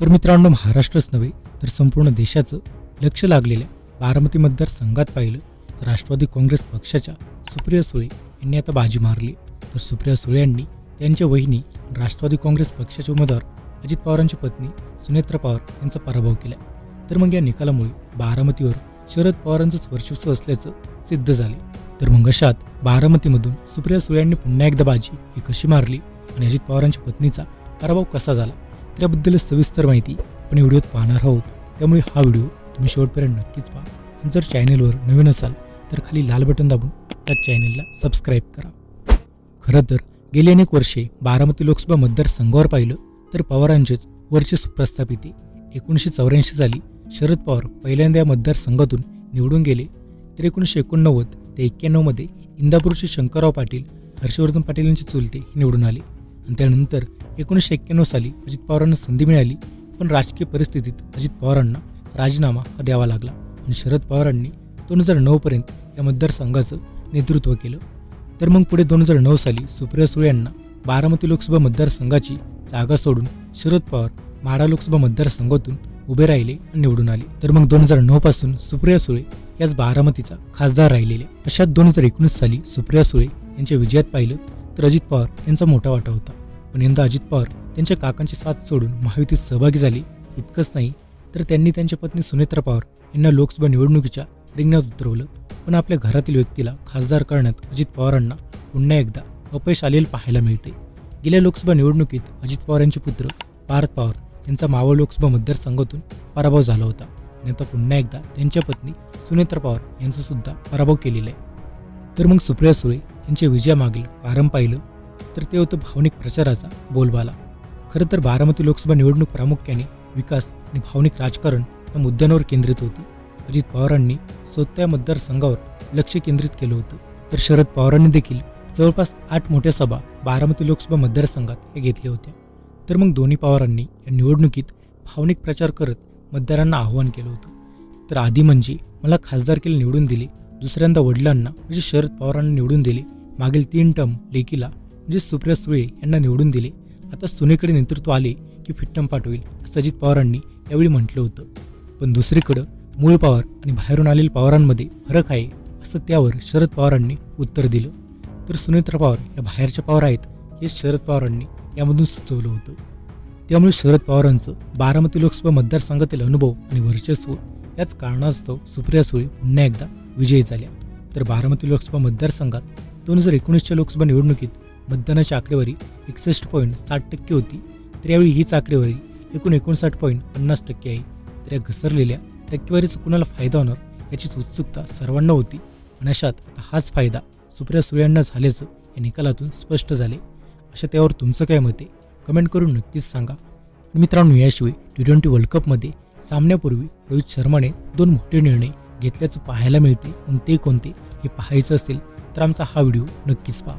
तर मित्रांनो महाराष्ट्रच नव्हे तर संपूर्ण देशाचं लक्ष लागलेल्या बारामती मतदारसंघात पाहिलं तर राष्ट्रवादी काँग्रेस पक्षाच्या सुप्रिया सुळे यांनी आता बाजी मारली. तर सुप्रिया सुळे यांनी त्यांच्या वहिनी राष्ट्रवादी काँग्रेस पक्षाचे उमेदवार अजित पवारांची पत्नी सुनेत्रा पवार यांचा पराभव केला. तर मग या निकालामुळे बारामतीवर शरद पवारांचंच वर्चस्व असल्याचं सिद्ध झाले. तर मग अशात बारामतीमधून सुप्रिया सुळे यांनी पुन्हा एकदा बाजी ही कशी मारली आणि अजित पवारांच्या पत्नीचा पराभव कसा झाला? त्याबद्दल सविस्तर माहिती आपण व्हिडिओत पाहणार आहोत. त्यामुळे हा व्हिडिओ तुम्ही शेवटपर्यंत नक्कीच पहा. आणि जर चॅनेलवर नवीन असाल तर खाली लाल बटन दाबून त्या चॅनेलला सबस्क्राईब करा. खरं तर गेली अनेक वर्षे बारामती लोकसभा मतदारसंघावर पाहिलं तर पवारांचेच वर्चस्व प्रस्थापित आहे. एकोणीसशे चौऱ्याऐंशी साली शरद पवार पहिल्यांदा या मतदारसंघातून निवडून गेले तर एकोणीसशे एकोणनव्वद ते एक्क्याण्णवमध्ये इंदापूरचे शंकरराव पाटील हर्षवर्धन पाटील यांचे चुलते हे निवडून आले. आणि त्यानंतर एकोणीसशे एक्क्याण्णव साली अजित पवारांना संधी मिळाली पण राजकीय परिस्थितीत अजित पवारांना राजीनामा हा द्यावा लागला आणि शरद पवारांनी दोन हजार नऊपर्यंत या मतदारसंघाचं नेतृत्व केलं. तर मग पुढे दोन हजार नऊ साली सुप्रिया सुळे यांना बारामती लोकसभा मतदारसंघाची जागा सोडून शरद पवार माढा लोकसभा मतदारसंघातून उभे राहिले आणि निवडून आले. तर मग दोन हजार नऊ पासून सुप्रिया सुळे याच बारामतीचा खासदार राहिलेल्या अशात दोन हजार एकोणीस साली सुप्रिया सुळे यांच्या विजयात पाहिलं तर अजित पवार यांचा मोठा वाटा होता. पण यंदा अजित पवार त्यांच्या काकांची साथ सोडून महायुतीत सहभागी झाली इतकंच नाही तर त्यांनी त्यांच्या पत्नी सुनेत्रा पवार यांना लोकसभा निवडणुकीच्या रिंगणात उतरवलं. पण आपल्या घरातील व्यक्तीला खासदार करण्यात अजित पवारांना पुन्हा एकदा अपयश आलेलं पाहायला मिळते. गेल्या लोकसभा निवडणुकीत अजित पवार यांचे पुत्र पार्थ पवार यांचा मावळ लोकसभा मतदारसंघातून पराभव झाला होता. आणि आता पुन्हा एकदा त्यांच्या पत्नी सुनेत्रा पवार यांचा सुद्धा पराभव केलेला आहे. तर मग सुप्रिया सुळे यांच्या विजयामागील कारण पाहिलं तर ते होतं भावनिक प्रचाराचा बोलबाला. खरं तर बारामती लोकसभा निवडणूक प्रामुख्याने विकास आणि भावनिक राजकारण या मुद्द्यांवर केंद्रित होती. अजित पवारांनी स्वतः मतदारसंघावर लक्ष केंद्रित केलं होतं. तर शरद पवारांनी देखील जवळपास आठ मोठ्या सभा बारामती लोकसभा मतदारसंघात हे घेतल्या होत्या. तर मग दोन्ही पवारांनी या निवडणुकीत भावनिक प्रचार करत मतदारांना आव्हान केलं होतं. तर आधी म्हणजे मला खासदारकीला निवडून दिले दुसऱ्यांदा वडिलांना म्हणजे शरद पवारांना निवडून दिले मागील तीन टर्म लेकीला म्हणजे सुप्रिया सुळे यांना निवडून दिले. आता सुनेकडे नेतृत्व आले की फिट्टम पाठवेल असं अजित पवारांनी यावेळी म्हटलं होतं. पण दुसरीकडं मूळ पवार आणि बाहेरून आलेल्या पवारांमध्ये फरक आहे असं त्यावर शरद पवारांनी उत्तर दिलं. तर सुनेत्रा पवार या बाहेरच्या पवार आहेत हे शरद पवारांनी यामधून सुचवलं होतं. त्यामुळे शरद पवारांचं बारामती लोकसभा मतदारसंघातील अनुभव आणि वर्चस्व याच कारणास्तव सुप्रिया सुळे पुन्हा एकदा विजयी झाल्या. तर बारामती लोकसभा मतदारसंघात दोन हजार एकोणीसच्या लोकसभा निवडणुकीत मतदानाची आकडेवारी एकसष्ट पॉईंट साठ टक्के होती तर यावेळी हीच आकडेवारी एकूण एकोणसाठ पॉईंट पन्नास टक्के आहे. तर या घसरलेल्या टक्केवारीचा कुणाला फायदा होणार याचीच उत्सुकता सर्वांना होती आणि अशात आता हाच फायदा सुप्रिया सुळ्यांना झाल्याचं या निकालातून स्पष्ट झाले. अशा त्यावर तुमचं काय मत आहे? कमेंट करून नक्कीच सांगा. मित्रांनो याशिवाय टी ट्वेंटी वर्ल्ड कपमध्ये सामन्यापूर्वी रोहित शर्माने दोन मोठे निर्णय घेतल्याचं पाहायला मिळते. मग ते कोणते हे पाहायचं असेल तर आमचा हा व्हिडिओ नक्कीच पहा.